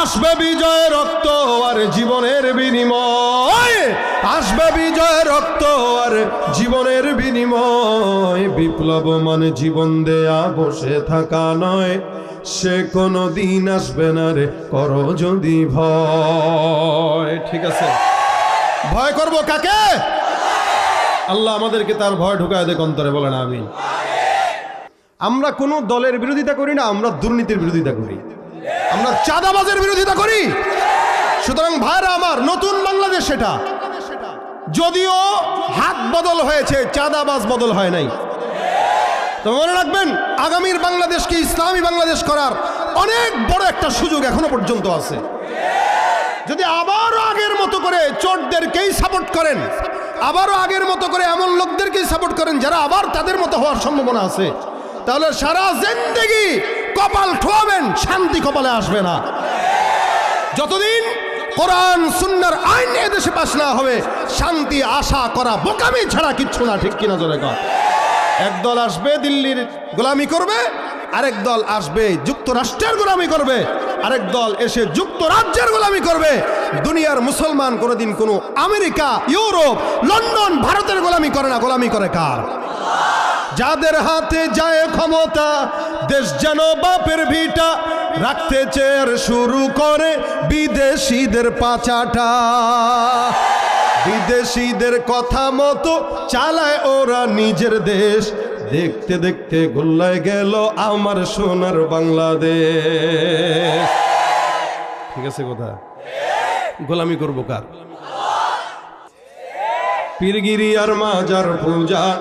আসবে বিজয় রক্ত আর জীবনের বিনিময়। আসবে বিজয় রক্ত আর জীবনের বিনিময়। বিপ্লব মানে জীবন দেয়া, বসে থাকা নয়। সে কোনো দিন আসবে না রে, কর যদি ভয়। ঠিক আছে? ভয় করব কাকে? আল্লাহ আমাদেরকে তার ভয় ঢুকায় দেখ অন্তরে, বলেন আমি আমরা কোনো দলের বিরোধিতা করি না, আমরা দুর্নীতির বিরোধিতা করি। আমরা চাঁদাবাজের বিরোধিতা করি। সুতরাং ভাইরা আমার, নতুন বাংলাদেশ সেটা। যদিও হাত বদল হয়েছে, চাঁদাবাজ বদল হয় নাই। তো মনে রাখবেন, আগামীর বাংলাদেশকে ইসলামী বাংলাদেশ করার অনেক বড় একটা সুযোগ এখনও পর্যন্ত আছে। যদি আবারও আগের মতো করে চোরদেরকেই সাপোর্ট করেন, আবারও আগের মতো করে এমন লোকদেরকেই সাপোর্ট করেন, যারা আবার তাদের মতো হওয়ার সম্ভাবনা আছে, তাহলে সারা জিন্দেগি কপাল ঠোয়াবেন, শান্তি কপালে আসবে না। যতদিন কোরআন, সুন্নার আইন এদেশে পাশ না হবে, শান্তি, আশা করা, বোকামি ছাড়া কিচ্ছু না, ঠিক কিনা জোরে কর একদল আসবে, দিল্লির গোলামি করবে, আরেক দল আসবে, যুক্তরাষ্ট্রের গোলামি করবে, আরেক দল এসে যুক্তরাজ্যের গোলামি করবে। দুনিয়ার মুসলমান কোনোদিন কোনো আমেরিকা, ইউরোপ, লন্ডন, ভারতের গোলামি করে না, গোলামি করে কার? যাদের হাতে যায় ক্ষমতা, দেশ যেন বাপের ভিটা রাখতে চেয়ার শুরু করে বিদেশিদের পাচাটা। বিদেশিদের কথা মতো চালায় ওরা নিজের দেশ। দেখতে দেখতে গোল্লায় গেল আমার সোনার বাংলাদেশ। ঠিক আছে কথা? গোলামি করব কার? পীরগিরি আর মাজার পূজা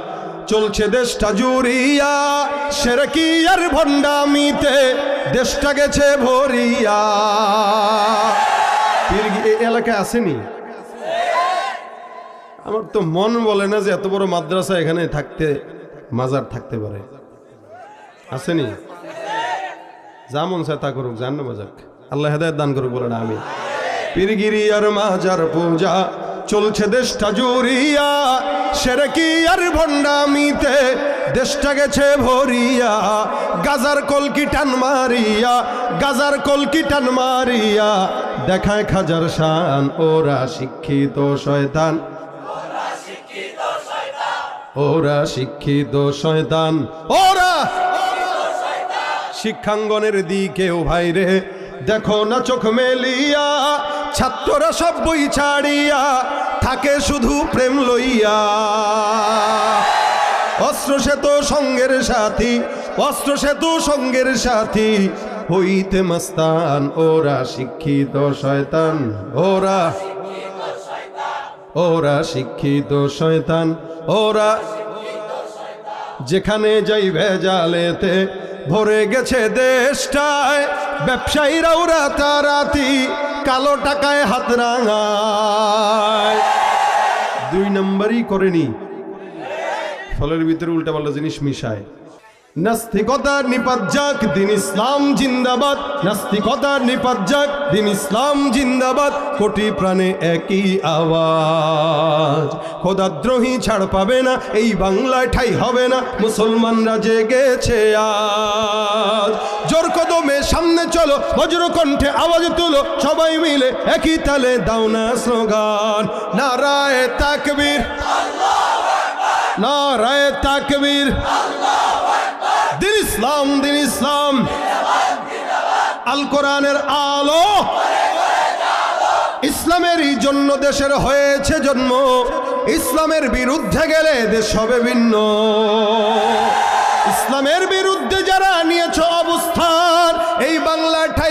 চলছে দেশটা জুড়িয়া। সেরকি আর ভণ্ডামিতে দেশটা গেছে ভরিয়া। এই এলাকায় আসেনি? আমার তো মন বলে না যে এত বড় মাদ্রাসা এখানে থাকতে, মাজার থাকতে পারে। আসেনি? যা মন তা করুক জান না মজাক আল্লাহ হেদায়ত দান করুক বলে না আমি পীরগিরি আর মাজার পূজা চলছে দেশটা জুড়িয়া সেরেকি আর ভণ্ডামিতে? দেশটা গেছে ভরিয়া। গাজার কলকি টান মারিয়া? গাজার কলকি টান মারিয়া? দেখায় খাজার শান, ওরা শিক্ষিত শয়তান। ওরা শিক্ষিত শয়তান। ওরা শিক্ষাঙ্গনের দিকেও ভাইরে দেখো না চোখ মেলিয়া। ছাত্ররা সব বই ছাড়িয়া থাকে শুধু প্রেম লইয়া। অস্ত্র সেতু সঙ্গের সাথী অস্ত্র সেতু সঙ্গের সাথী, হইতে মাস্তান, ওরা শিক্ষিত শয়তান, ওরা ওরা শিক্ষিত শয়তান, ওরা যেখানে যাই ভেজালেতে ভরে গেছে দেশটায়, ব্যবসায়ীরাও রাতারাতি কালো টাকায় হাত রাঙায়। দুই নম্বরই করেনি ফলের ভিতরে উল্টা পাল্টা জিনিস মিশায়। নাস্তিকতার নিপাত যাক, দিন ইসলাম জিন্দাবাদ। নাস্তিকতার নিপাত যাক, দিন ইসলাম জিন্দাবাদ। কোটি প্রাণে একই আওয়াজ। খোদাদ্রোহী ছাড় পাবে না, এই বাংলায় ঠাই হবে না। মুসলমানরা জেগেছে আজ। কদমে সামনে চলো বজ্র কণ্ঠে আওয়াজ তুলো, সবাই মিলে একই তালে দাও না স্লোগান। নারায় তাকবীর নারায় তাকবীর। দিন ইসলাম দিন ইসলাম। আল কোরআনের আলো। ইসলামেরই জন্য দেশের হয়েছে জন্ম। ইসলামের বিরুদ্ধে গেলে দেশ হবে ভিন্ন। ইসলামের বিরুদ্ধে যারা নিয়েছ অবস্থান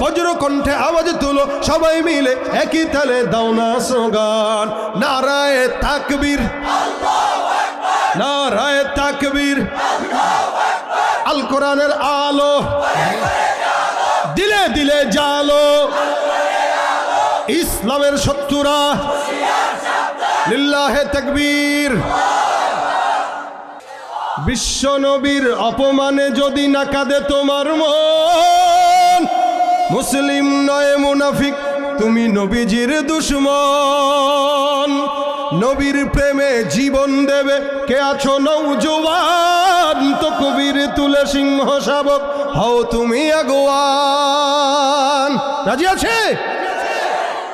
বজ্র কণ্ঠে আওয়াজ তুলো, সবাই মিলে একই তালে দাও না স্লোগান। নারায় তাকবীর নারায় তাকবীর, আল কোরআনের আলো, দিলে দিলে জালো। ইসলামের শত্রুরা, লিল্লাহে তাকবীর। বিশ্ব নবীর অপমানে যদি না কাঁদে তোমার মন মুসলিম নয় মুনাফিক, তুমি নবীজির দুশ্মন। নবীর প্রেমে জীবন দেবে, কে আছো নৌজওয়ান তো কবির তুলে সিংহ শাবক, হও তুমি আগুয়ান। রাজি আছে?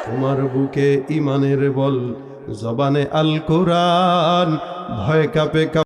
তোমার বুকে ইমানের বল, জবানে আল কোরআন ভয় কাপে কাপে